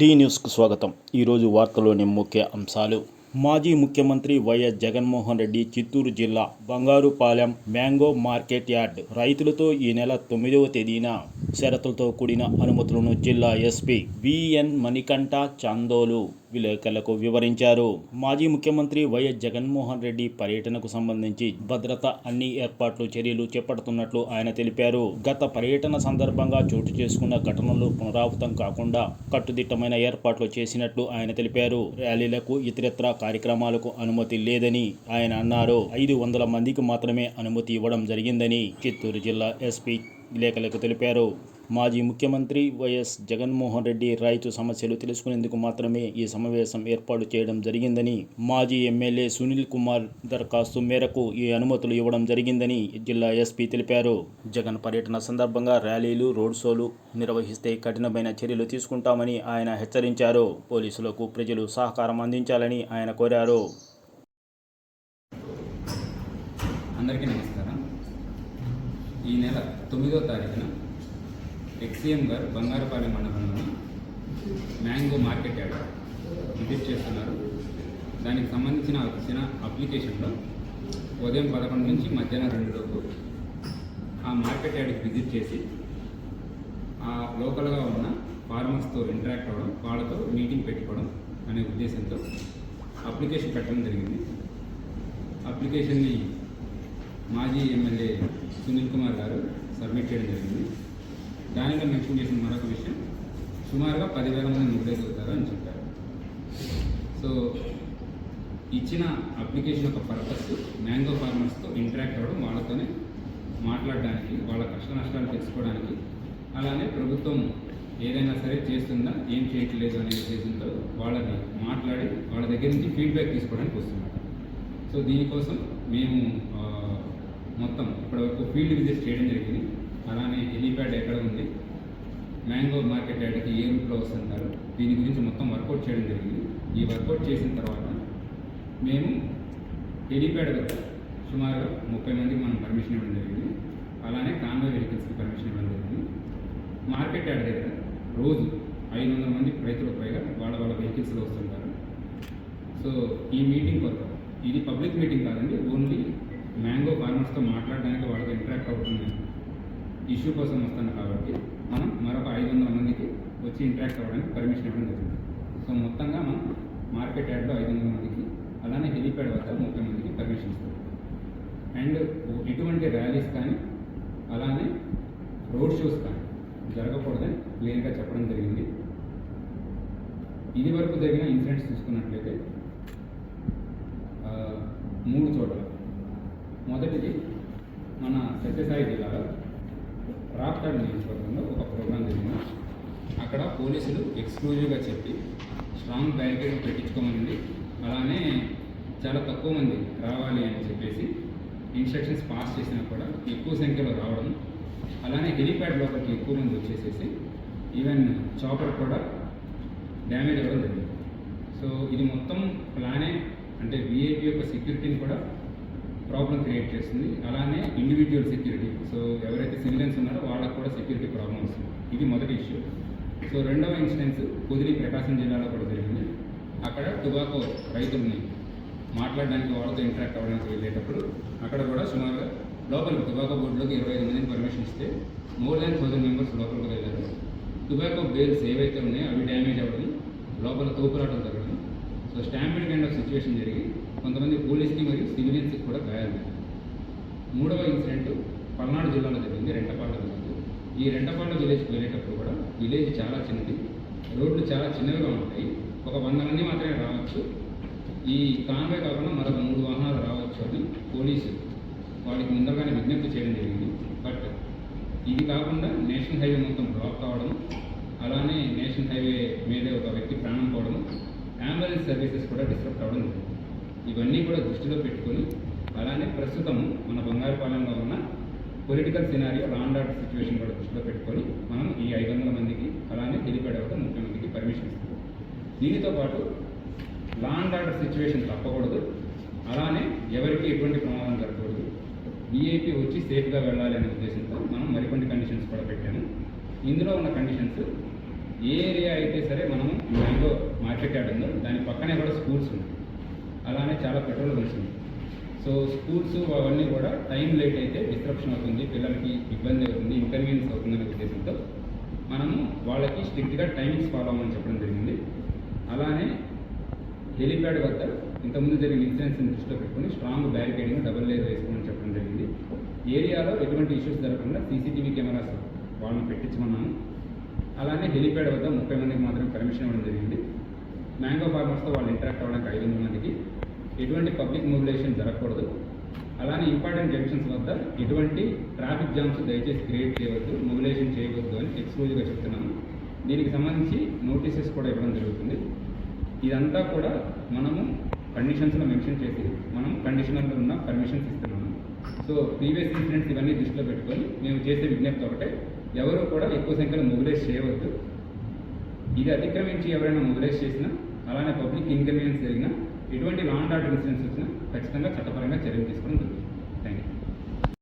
D న్యూస్కు స్వాగతం. ఈరోజు వార్తలోని ముఖ్య అంశాలు. మాజీ ముఖ్యమంత్రి వైఎస్ జగన్మోహన్ రెడ్డి చిత్తూరు జిల్లా బంగారుపాలెం మ్యాంగో మార్కెట్ యార్డ్ రైతులతో ఈ నెల తొమ్మిదవ తేదీన షరతులతో కూడిన అనుమతులను జిల్లా ఎస్పీ విఎన్ మణికంఠ చాందోలు విలేకరులకు వివరించారు. మాజీ ముఖ్యమంత్రి వైఎస్ జగన్మోహన్ రెడ్డి పర్యటనకు సంబంధించి భద్రత అన్ని ఏర్పాట్లు చర్యలు చేపడుతున్నట్లు ఆయన తెలిపారు. గత పర్యటన సందర్భంగా చోటు చేసుకున్న ఘటనలు పునరావృతం కాకుండా కట్టుదిట్టమైన ఏర్పాట్లు చేసినట్లు ఆయన తెలిపారు. ర్యాలీలకు ఇతరత్ర కార్యక్రమాలకు అనుమతి లేదని ఆయన అన్నారు. ఐదు వందల మందికి మాత్రమే అనుమతి ఇవ్వడం జరిగిందని చిత్తూరు జిల్లా ఎస్పీ విలేకరులకు తెలిపారు. మాజీ ముఖ్యమంత్రి వైఎస్ జగన్మోహన్ రెడ్డి రైతు సమస్యలు తెలుసుకునేందుకు మాత్రమే ఈ సమావేశం ఏర్పాటు చేయడం జరిగిందని మాజీ ఎమ్మెల్యే సునీల్ కుమార్ దరఖాస్తు మేరకు ఈ అనుమతులు ఇవ్వడం జరిగిందని జిల్లా ఎస్పీ తెలిపారు. జగన్ పర్యటన సందర్భంగా ర్యాలీలు రోడ్ షోలు నిర్వహిస్తే కఠినమైన చర్యలు తీసుకుంటామని ఆయన హెచ్చరించారు. పోలీసులకు ప్రజలు సహకారం అందించాలని ఆయన కోరారు. అందరికీ ఈ నెల తొమ్మిదో తారీఖున ఎక్సీఎం గారు బంగారపాలెం మండలంలోని మ్యాంగో మార్కెట్ యార్డ్ విజిట్ చేస్తున్నారు. దానికి సంబంధించిన వచ్చిన అప్లికేషన్లో ఉదయం పదకొండు నుంచి మధ్యాహ్నం రెండు లోపు ఆ మార్కెట్ యార్డ్కి విజిట్ చేసి ఆ లోకల్గా ఉన్న ఫార్మర్స్తో ఇంటరాక్ట్ అవ్వడం వాళ్ళతో మీటింగ్ పెట్టుకోవడం అనే ఉద్దేశంతో అప్లికేషన్ పెట్టడం జరిగింది. అప్లికేషన్ని మాజీ ఎమ్మెల్యే సునీల్ కుమార్ గారు సబ్మిట్ చేయడం జరిగింది. దానిలో మెన్షన్ చేసిన మరొక విషయం సుమారుగా పదివేల మంది నిర్దేశిస్తారు అని చెప్పారు. సో ఇచ్చిన అప్లికేషన్ యొక్క పర్పస్ మ్యాంగో ఫార్మర్స్తో ఇంటరాక్ట్ అవ్వడం వాళ్ళతోనే మాట్లాడడానికి వాళ్ళ కష్ట నష్టాలు తెలుసుకోవడానికి అలానే ప్రభుత్వం ఏదైనా సరే చేస్తుందా ఏం చేయట్లేదు అనే ఉద్దేశంతో వాళ్ళని మాట్లాడి వాళ్ళ దగ్గర నుంచి ఫీడ్బ్యాక్ తీసుకోవడానికి వస్తున్నారు. సో దీనికోసం మేము మొత్తం ఇప్పటివరకు ఫీల్డ్ విజిట్ చేయడం జరిగింది. అలానే హెలీప్యాడ్ ఎక్కడ ఉంది? మ్యాంగో మార్కెట్ యాడ్కి ఏ రూట్లో వస్తుంటారు? దీని గురించి మొత్తం వర్కౌట్ చేయడం జరిగింది. ఈ వర్కౌట్ చేసిన తర్వాత మేము హెలీప్యాడ్ సుమారు సుమారుగా ముప్పై మందికి మనం పర్మిషన్ ఇవ్వడం జరిగింది. అలానే కాన్వే వెహికల్స్కి పర్మిషన్ ఇవ్వడం జరిగింది. మార్కెట్ యాడ్ దగ్గర రోజు ఐదు వందల మంది రైతులకు పైగా వాళ్ళ వాళ్ళ వెహికల్స్లో వస్తుంటారు. సో ఈ మీటింగ్ కొరకు ఇది పబ్లిక్ మీటింగ్ కాదండి ఓన్లీ మ్యాంగో ఫార్మర్స్తో మాట్లాడడానికి వాళ్ళతో ఇంటరాక్ట్ అవుతుంది ఇష్యూ కోసం వస్తాను కాబట్టి మనం మరొక ఐదు వందల మందికి వచ్చి ఇంటరాక్ట్ అవ్వడానికి పర్మిషన్ ఇవ్వడం జరిగింది సో మొత్తంగా మనం మార్కెట్ యార్డ్లో ఐదు వందల మందికి అలానే హెలీప్యాడ్ వద్ద ముప్పై మందికి పర్మిషన్ ఇస్తాం. అండ్ ఎటువంటి ర్యాలీస్ కానీ అలానే రోడ్ షోస్ కానీ జరగకూడదని క్లియర్గా చెప్పడం జరిగింది. ఇది వరకు జరిగిన ఇన్సిడెంట్స్ చూసుకున్నట్లయితే మూడు చోట్ల మొదటిది మన సత్యసాయి జిల్లాలో రాప్తాడు నియోజకవర్గంలో ఒక ప్రోగ్రాం జరిగింది. అక్కడ పోలీసులు ఎక్స్క్లూజివ్గా చెప్పి స్ట్రాంగ్ బ్యారికేడ్ పెట్టించుకోమని అలానే చాలా తక్కువ మంది రావాలి అని చెప్పేసి ఇన్స్ట్రక్షన్స్ పాస్ చేసినా కూడా ఎక్కువ సంఖ్యలో రావడం అలానే హెలిప్యాడ్ లోపలికి ఎక్కువ మంది వచ్చేసేసి ఈవెన్ చాపర్ కూడా డ్యామేజ్ అవ్వడం జరిగింది. సో ఇది మొత్తం ప్లానే అంటే విఐపి యొక్క సెక్యూరిటీని కూడా ప్రాబ్లం క్రియేట్ చేస్తుంది. అలానే ఇండివిజువల్ సెక్యూరిటీ సో ఎవరైతే సివిలియన్స్ ఉన్నారో వాళ్ళకు కూడా సెక్యూరిటీ ప్రాబ్లం వస్తుంది. ఇది మొదటి ఇష్యూ సో రెండవ ఇన్సిడెన్స్ కుదిరి ప్రకాశం జిల్లాలో కూడా జరిగింది. అక్కడ టుబాకో రైతుల్ని మాట్లాడడానికి వాళ్ళతో ఇంటరాక్ట్ అవ్వడానికి వెళ్ళేటప్పుడు అక్కడ కూడా సుమారుగా లోపలికి టుబాకో బోర్డులోకి ఇరవై ఐదు మందిని పర్మిషన్ ఇస్తే మోర్ దాన్ థౌసండ్ మెంబర్స్ లోపలికి వెళ్ళారు. టుబాకో బేల్స్ ఏవైతే ఉన్నాయో అవి డ్యామేజ్ అవ్వడం లోపల తోపులాటం జరగడం so stampede kind of situation జరిగి కొంతమంది పోలీస్కి మరియు సివిలియన్స్కి కూడా గాయాలు మూడవ ఇన్సిడెంట్ పల్నాడు జిల్లాలో జరిగింది రెంటపాళ్ళ విలేజ్. ఈ రెంటపాళ్ళ విలేజ్కి వెళ్ళేటప్పుడు కూడా విలేజ్ చాలా చిన్నది. రోడ్లు చాలా చిన్నవిగా ఉంటాయి. ఒక వంద మంది మాత్రమే రావచ్చు. ఈ కాన్వే కాకుండా మరొక మూడు వాహనాలు రావచ్చు అని పోలీసు వాళ్ళకి ముందరగానే విజ్ఞప్తి చేయడం జరిగింది. బట్ ఇది కాకుండా నేషనల్ హైవే మొత్తం బ్లాక్ కావడం అలానే నేషనల్ హైవే మీదే ఒక వ్యక్తి ప్రాణం పోవడం అంబులెన్స్ సర్వీసెస్ కూడా డిస్టర్బ్ అవ్వడం జరుగుతుంది ఇవన్నీ కూడా దృష్టిలో పెట్టుకొని అలానే ప్రస్తుతం మన బంగారుపాలెంలో ఉన్న political scenario law and order situation కూడా దృష్టిలో పెట్టుకొని మనం ఈ ఐదు వందల మందికి అలానే హెలిప్యాడ్ వద్ద ముప్పై మందికి పర్మిషన్ ఇస్తాం దీనితో పాటు లాండ్ ఆర్డర్ సిచ్యువేషన్ తప్పకూడదు. అలానే ఎవరికి ఎటువంటి ప్రమాదం జరగకూడదు. విఐపి వచ్చి సేఫ్గా వెళ్ళాలి అనే ఉద్దేశంతో మనం మరికొన్ని కండిషన్స్ కూడా పెట్టాము. ఇందులో ఉన్న కండిషన్స్ ఏ ఏరియా అయితే సరే మనము మ్యాంగో మార్కెట్ యార్డ్ ఉందో దాని పక్కనే కూడా స్కూల్స్ ఉన్నాయి. అలానే చాలా పెట్రోల్ బంక్స్ ఉన్నాయి. సో స్కూల్స్ అవన్నీ కూడా టైం లేట్ అయితే డిస్ట్రప్షన్ అవుతుంది పిల్లలకి ఇబ్బంది అవుతుంది ఇన్కన్వీనియన్స్ అవుతుందనే ఉద్దేశంతో మనము వాళ్ళకి స్ట్రిక్ట్గా టైమింగ్స్ ఫాలో అవ్వమని చెప్పడం జరిగింది. అలానే హెలిప్యాడ్ వద్ద ఇంతకుముందు జరిగిన ఇన్సిడెంట్స్ని దృష్టిలో పెట్టుకుని స్ట్రాంగ్ బ్యారికేడింగ్ డబుల్ లేయర్ వేసుకోమని చెప్పడం జరిగింది. ఏరియాలో ఎటువంటి ఇష్యూస్ జరగకుండా సీసీటీవీ కెమెరాస్ వాళ్ళని పెట్టించమన్నాము. అలానే హెలిప్యాడ్ వద్ద ముప్పై మందికి మాత్రం పర్మిషన్ ఇవ్వడం జరిగింది. మ్యాంగో ఫార్మర్స్తో వాళ్ళు ఇంటరాక్ట్ అవ్వడానికి ఐదు వందల మందికి ఎటువంటి పబ్లిక్ మొబిలైజేషన్ జరగకూడదు. అలానే ఇంపార్టెంట్ జంక్షన్స్ వద్ద ఎటువంటి ట్రాఫిక్ జామ్స్ దయచేసి క్రియేట్ చేయవద్దు మొబిలైజేషన్ చేయవద్దు అని ఎక్స్క్లూజివ్గా చెప్తున్నాము. దీనికి సంబంధించి నోటీసెస్ కూడా ఇవ్వడం జరుగుతుంది. ఇదంతా కూడా మనము కండిషన్స్లో మెన్షన్ చేసి మనం కండిషనల్లో ఉన్న పర్మిషన్స్ ఇస్తున్నాము. సో ప్రీవియస్ ఇన్సిడెంట్స్ ఇవన్నీ దృష్టిలో పెట్టుకొని మేము చేసే విజ్ఞప్తి ఒకటే ఎవరు కూడా ఎక్కువ సంఖ్యలో మొబిలైజ్ చేయవద్దు. ఇది అతిక్రమించి ఎవరైనా మొబిలైజ్ చేసినా అలానే పబ్లిక్ ఇన్కన్వీనియన్స్ జరిగినా ఎటువంటి లాండ్ ఆర్డర్ ఇన్సిడెంట్స్ వచ్చినా ఖచ్చితంగా చట్టపరంగా చర్యలు తీసుకోవడం జరుగుతుంది.